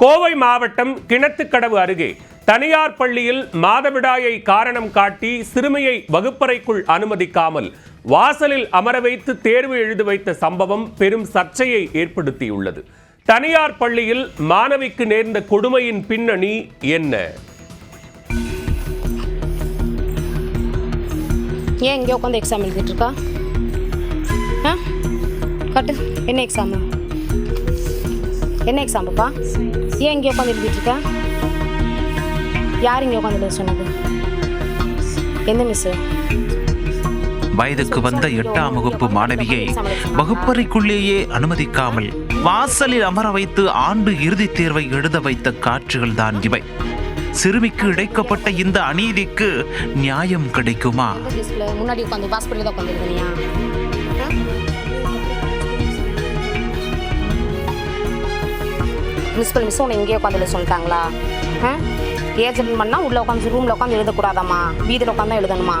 கோவை மாவட்டம் கிணத்துக்கடவு அருகே தனியார் பள்ளியில் மாதவிடாயை காரணம் காட்டி சிறுமியை வகுப்பறைக்குள் அனுமதிக்காமல் வாசலில் அமர வைத்து தேர்வு எழுதி வைத்த சம்பவம் பெரும் சர்ச்சையை ஏற்படுத்தியுள்ளது. தனியார் பள்ளியில் மாணவிக்கு நேர்ந்த கொடுமையின் பின்னணி என்ன? ஏன் இங்கே உட்காந்து எக்ஸாம் எழுதிட்டு இருக்கா? கட்டு என்ன எக்ஸாமு என்ன எக்ஸாமுப்பா ஏன் இங்கே உட்காந்து எழுதிட்டு இருக்க யார் இங்கே உட்காந்து எழுத சொன்னது? எந்த மிஸ்ஸு வயதுக்கு வந்த எட்டாம் வகுப்பு மாணவியை வகுப்பறைக்குள்ளேயே அனுமதிக்காமல் வாசலில் அமர வைத்து ஆண்டு இறுதித் தேர்வை எழுத வைத்த காட்சிகள் தான் இவை. சிறுமிக்கு இழைக்கப்பட்ட இந்த அநீதிக்கு நியாயம் கிடைக்குமா? முன்னாடி உட்காந்து ஹாஸ்பிட்டலில் தான் உட்காந்து பிரின்ஸிபல் மிஸ் உன்னை இங்கேயே உட்காந்து சொல்லிட்டாங்களா? ஏஜென்ட் பண்ணால் உள்ளே உட்காந்து ரூமில் உட்காந்து எழுதக்கூடாதாம்மா? வீதியில் உட்காந்து தான் எழுதணுமா?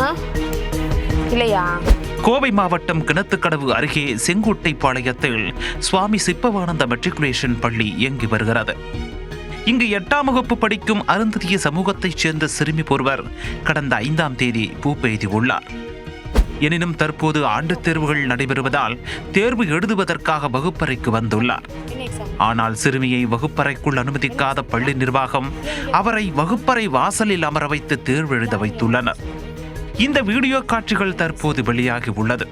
ஆ இல்லையா? கோவை மாவட்டம் கிணத்துக்கடவு அருகே செங்குட்டை பாளையத்தில் சுவாமி சிப்பவானந்த மெட்ரிகுலேஷன் பள்ளி இயங்கி வருகிறது. இங்கு எட்டாம் வகுப்பு படிக்கும் அருந்ததிய சமூகத்தைச் சேர்ந்த சிறுமி ஒருவர் கடந்த ஐந்தாம் தேதி பூப்பெய்தி உள்ளார். எனினும் தற்போது ஆண்டுத் தேர்வுகள் நடைபெறுவதால் தேர்வு எழுதுவதற்காக வகுப்பறைக்கு வந்துள்ளார். ஆனால் சிறுமியை வகுப்பறைக்குள் அனுமதிக்காத பள்ளி நிர்வாகம் அவரை வகுப்பறை வாசலில் அமர வைத்து தேர்வு எழுத வைத்துள்ளனர். இந்த வீடியோ காட்சிகள் தற்போது வெளியாகி உள்ளது.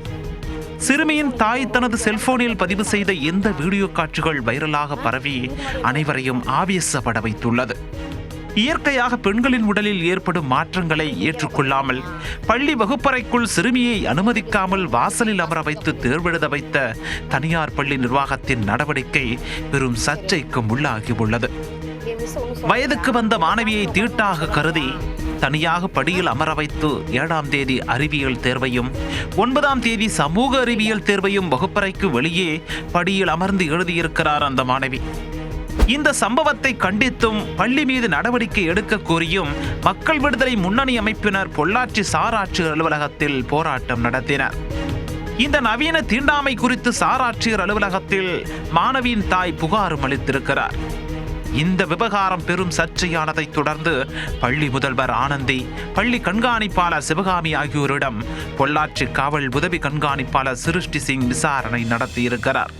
சிறுமியின் தாய் தனது செல்போனில் பதிவு செய்த இந்த வீடியோ காட்சிகள் வைரலாக பரவி அனைவரையும் ஆவேசப்பட வைத்துள்ளது. இயற்கையாக பெண்களின் உடலில் ஏற்படும் மாற்றங்களை ஏற்றுக்கொள்ளாமல் பள்ளி வகுப்பறைக்குள் சிறுமியை அனுமதிக்காமல் வாசலில் அமர வைத்து தேர்வெழுத வைத்த தனியார் பள்ளி நிர்வாகத்தின் நடவடிக்கை பெரும் சர்ச்சைக்கும் உள்ளாகியுள்ளது வயதுக்கு வந்த மாணவியை தீட்டாக கருதி தனியாக படியில் அமர வைத்து ஏழாம் தேதி அறிவியல் தேர்வையும் ஒன்பதாம் தேதி சமூக அறிவியல் தேர்வையும் வகுப்பறைக்கு வெளியே படியில் அமர்ந்து எழுதியிருக்கிறார் அந்த மாணவி. இந்த சம்பவத்தை கண்டித்தும் பள்ளி மீது நடவடிக்கை எடுக்க கோரியும் மக்கள் விடுதலை முன்னணி அமைப்பினர் பொள்ளாச்சி சாராட்சியர் அலுவலகத்தில் போராட்டம் நடத்தினர். இந்த நவீன தீண்டாமை குறித்து சாராட்சியர் அலுவலகத்தில் மாணவியின் தாய் புகாரும் அளித்திருக்கிறார். இந்த விவகாரம் பெரும் சர்ச்சையானதைத் தொடர்ந்து பள்ளி முதல்வர் ஆனந்தி பள்ளி கண்காணிப்பாளர் சிவகாமி ஆகியோரிடம் பொள்ளாச்சி காவல் உதவி கண்காணிப்பாளர் சிருஷ்டி சிங் விசாரணை நடத்தியிருக்கிறார்.